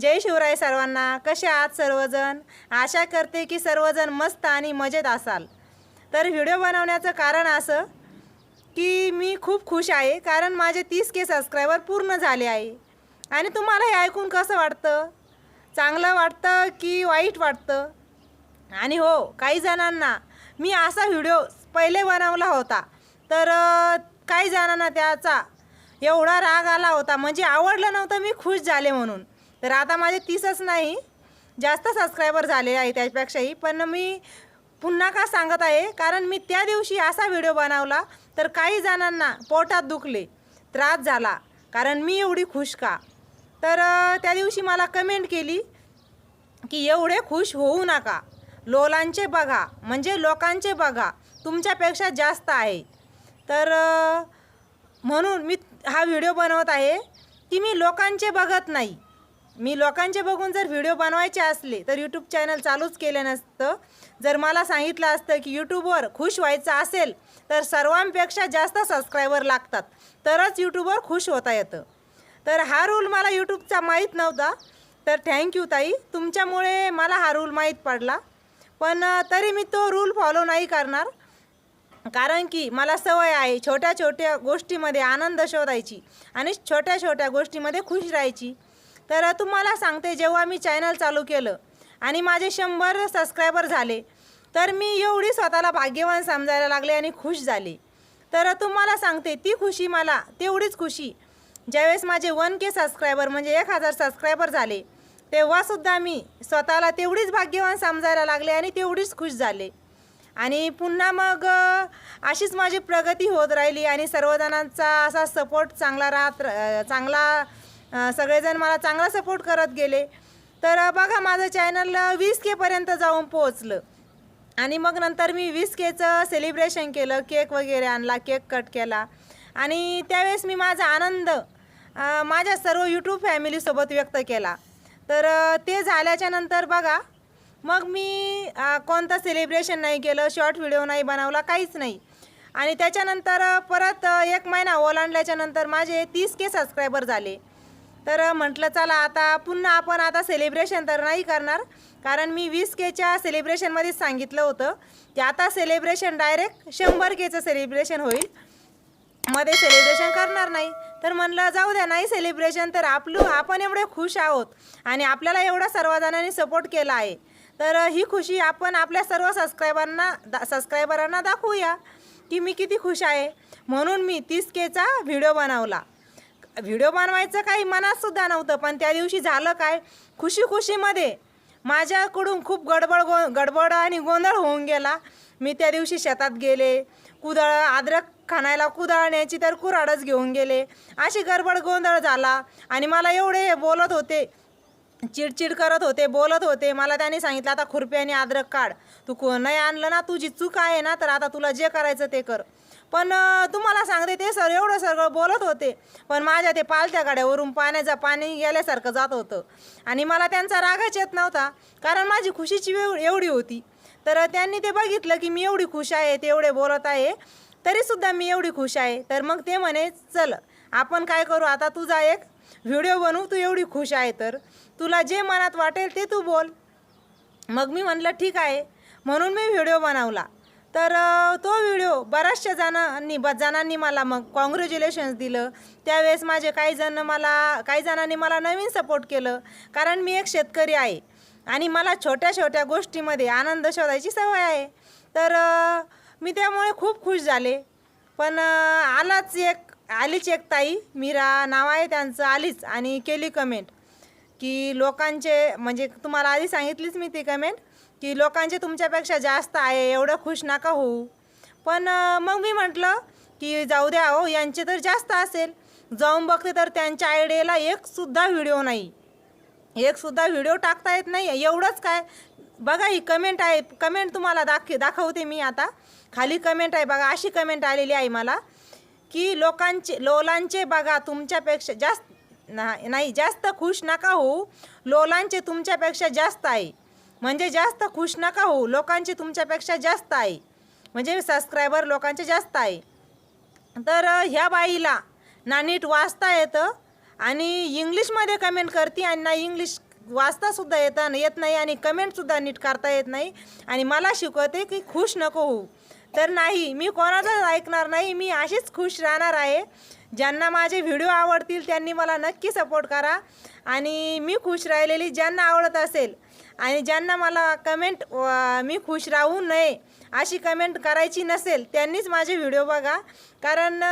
जय शिवराय सर्वांना. कसे आहात सर्वजण? आशा करते की सर्वजण मस्त आणि मजेत असाल. तर व्हिडिओ बनवण्याचं कारण असं की मी खूप खुश आहे कारण माझे तीस के सबस्क्रायबर पूर्ण झाले आहे. आणि तुम्हाला हे ऐकून कसं वाटतं? चांगलं वाटतं की वाईट वाटतं? आणि हो काही जणांना मी असा व्हिडिओ पहिले बनवला होता. तर काही जणांना त्याचा एवढा राग आला होता. म्हणजे आवडलं नव्हतं मी खुश झाले म्हणून. तर आता माझे तीसच नाही जास्त सबस्क्रायबर झाले आहे त्यापेक्षाही पण मी पुन्हा का सांगत आहे कारण मी त्या दिवशी असा व्हिडिओ बनवला तर काही जणांना पोटात दुखले त्रास झाला कारण मी एवढी खुश का? तर त्या दिवशी मला कमेंट केली की एवढे खुश होऊ नका लोलांचे बघा म्हणजे लोकांचे बघा तुमच्यापेक्षा जास्त आहे. तर म्हणून मी हा व्हिडिओ बनवत आहे की मी लोकांचे बघत नाही. मी लोकांचे बघून जर व्हिडिओ बनवायचे असले तर यूट्यूब चॅनल चालूच केलं नसतं. जर मला सांगितलं असतं की यूट्यूबवर खुश व्हायचं असेल तर सर्वांपेक्षा जास्त सबस्क्रायबर लागतात. तरच यूट्यूबवर खुश होता येतं. तर हा रूल मला यूट्यूबचा माहीत नव्हता. तर थँक्यू ताई. तुमच्यामुळे मला हा रूल माहीत पडला. पण तरी मी तो रूल फॉलो नाही करणार. कारण की मला सवय आहे छोट्या छोट्या गोष्टीमध्ये आनंद शोधायची आणि छोट्या छोट्या गोष्टीमध्ये खुश राहायची. तर तुम्हाला सांगते जेव्हा मी चॅनल चालू केलं आणि माझे शंभर सबस्क्रायबर झाले तर मी एवढी स्वतःला भाग्यवान समजायला लागले आणि खुश झाले. तर तुम्हाला सांगते ती खुशी मला तेवढीच खुशी. ज्यावेळेस माझे वन के सबस्क्रायबर म्हणजे एक हजार सबस्क्रायबर झाले तेव्हासुद्धा मी स्वतःला तेवढीच भाग्यवान समजायला लागले आणि तेवढीच खुश झाले. आणि पुन्हा मग अशीच माझी प्रगती होत राहिली आणि सर्वजणांचा असा सपोर्ट चांगला राहत चांगला सगळेजण मला चांगला सपोर्ट करत गेले. तर बघा माझं चॅनल वीस केपर्यंत जाऊन पोहोचलं. आणि मग नंतर मी वीस केचं सेलिब्रेशन केलं केक वगैरे आणला केक कट केला. आणि त्यावेळेस मी माझा आनंद माझ्या सर्व यूट्यूब फॅमिलीसोबत व्यक्त केला. तर ते झाल्याच्यानंतर बघा मग मी कोणतं सेलिब्रेशन नाही केलं शॉर्ट व्हिडिओ नाही बनवला काहीच नाही. आणि त्याच्यानंतर परत एक महिना ओलांडल्याच्या नंतर माझे तीस के सबस्क्रायबर झाले. तर म्हटलं चला आता पुन्हा आपण आता सेलिब्रेशन तर नाही करणार. कारण मी वीस केच्या सेलिब्रेशनमध्येच सांगितलं होतं की आता सेलिब्रेशन डायरेक्ट शंभर केचं सेलिब्रेशन होईल. मध्ये सेलिब्रेशन करणार नाही. तर म्हणलं जाऊ द्या नाही सेलिब्रेशन तर आपलं आपण एवढे खुश आहोत आणि आपल्याला एवढा सर्वजणांनी सपोर्ट केला आहे. तर ही खुशी आपण आपल्या सर्व सबस्क्रायबरांना दा सबस्क्रायबरांना दाखवूया की मी किती खुश आहे. म्हणून मी तीस केचा व्हिडिओ बनवला. व्हिडिओ बनवायचं काही मनातसुद्धा नव्हतं पण त्या दिवशी झालं काय? खुशी खुशीमध्ये माझ्याकडून खूप गडबड गो गडबड आणि गोंधळ होऊन गेला. मी त्या दिवशी शेतात गेले कुदळ अद्रक खाणायला कुदळ न्यायची तर कुराडच घेऊन गेले. अशी गडबड गोंधळ झाला आणि मला एवढे बोलत होते चिडचिड करत होते बोलत होते. मला त्यांनी सांगितलं आता खुरपी आणि अद्रक काढ. तू को नाही आणलं ना तुझी चूक आहे ना तर आता तुला जे करायचं ते कर. पण तुम्हाला सांगते ते सर एवढं सगळं बोलत होते. पण माझ्या ते पालत्या गाड्यावरून पाण्याचा पाणी गेल्यासारखं जात होतं. आणि मला त्यांचा रागच येत नव्हता कारण माझी खुशीची वेळ एवढी होती. तर त्यांनी ते बघितलं की मी एवढी खुश आहे ते एवढे बोलत आहे तरीसुद्धा मी एवढी खुश आहे. तर मग ते म्हणे चल आपण काय करू? आता तुझा एक. व्हिडिओ बनवू तू एवढी खुश आहे तर. तुला जे मनात वाटेल ते तू बोल. मग मी म्हटलं ठीक आहे. म्हणून मी व्हिडिओ बनवला. तर तो व्हिडिओ बऱ्याचशा जणांनी ब जणांनी मला मग कॉंग्रॅच्युलेशन्स दिलं. त्यावेळेस माझे काही जण मला काही जणांनी मला नवीन सपोर्ट केलं. कारण मी एक शेतकरी आहे आणि मला छोट्या छोट्या गोष्टीमध्ये आनंद शोधायची सवय आहे. तर मी त्यामुळे खूप खुश झाले. पण आलाच एक आलीच एक ताई मीरा नाव आहे त्यांचं आलीच आणि केली कमेंट की लोकांचे म्हणजे तुम्हाला आधी सांगितलीच मी ती कमेंट की लोकांचे तुमच्यापेक्षा जास्त आहे एवढं खुश नका होऊ. पण मग मी म्हटलं की जाऊ द्या हो यांचे तर जास्त असेल. जाऊन बघते तर त्यांच्या आयडियाला एकसुद्धा व्हिडिओ नाही. एकसुद्धा व्हिडिओ टाकता येत नाही. एवढंच काय? बघा ही कमेंट आहे. कमेंट तुम्हाला दाख दाखवते मी आता. खाली कमेंट आहे बघा अशी कमेंट आलेली आहे मला की लोकांचे लोलांचे बघा तुमच्यापेक्षा जास्त ना- नाही जास्त खुश नका होऊ. लोलांचे तुमच्यापेक्षा जास्त आहे. म्हणजे जास्त खुश नका होऊ. लोकांची तुमच्यापेक्षा जास्त आहे. म्हणजे सबस्क्रायबर लोकांचे जास्त आहे. तर ह्या बाईला ना नीट वाचता येतं आणि इंग्लिशमध्ये कमेंट करते आणि ना इंग्लिश वाचतासुद्धा येता येत नाही आणि कमेंटसुद्धा नीट करता येत नाही. आणि मला शिकवते की खुश नको होऊ. तर नाही मी कोणाचंच ऐकणार नाही. मी अशीच खुश राहणार आहे. ज्यांना माझे व्हिडिओ आवडतील त्यांनी मला नक्की सपोर्ट करा. आणि मी खुश राहिलेली ज्यांना आवडत असेल आणि ज्यांना मला कमेंट मी खुश राहू नये अशी कमेंट करायची नसेल त्यांनीच माझे व्हिडिओ बघा. कारण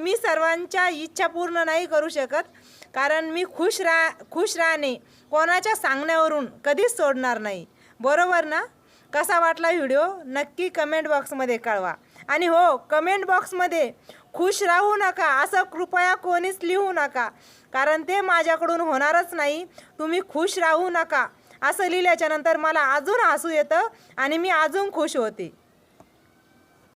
मी सर्वांच्या इच्छा पूर्ण नाही करू शकत. कारण मी खुश रा खुश राहणे कोणाच्या सांगण्यावरून कधीच सोडणार नाही. बरोबर ना? कसा वाटला व्हिडिओ? नक्की कमेंट बॉक्समध्ये कळवा. आणि हो कमेंट बॉक्समध्ये खुश राहू नका असं कृपया कोणीच लिहू नका. कारण ते माझ्याकडून होणारच नाही. तुम्ही खुश राहू नका. असं लिहिल्याच्यानंतर मला अजून हसू येतं आणि मी अजून खुश होते.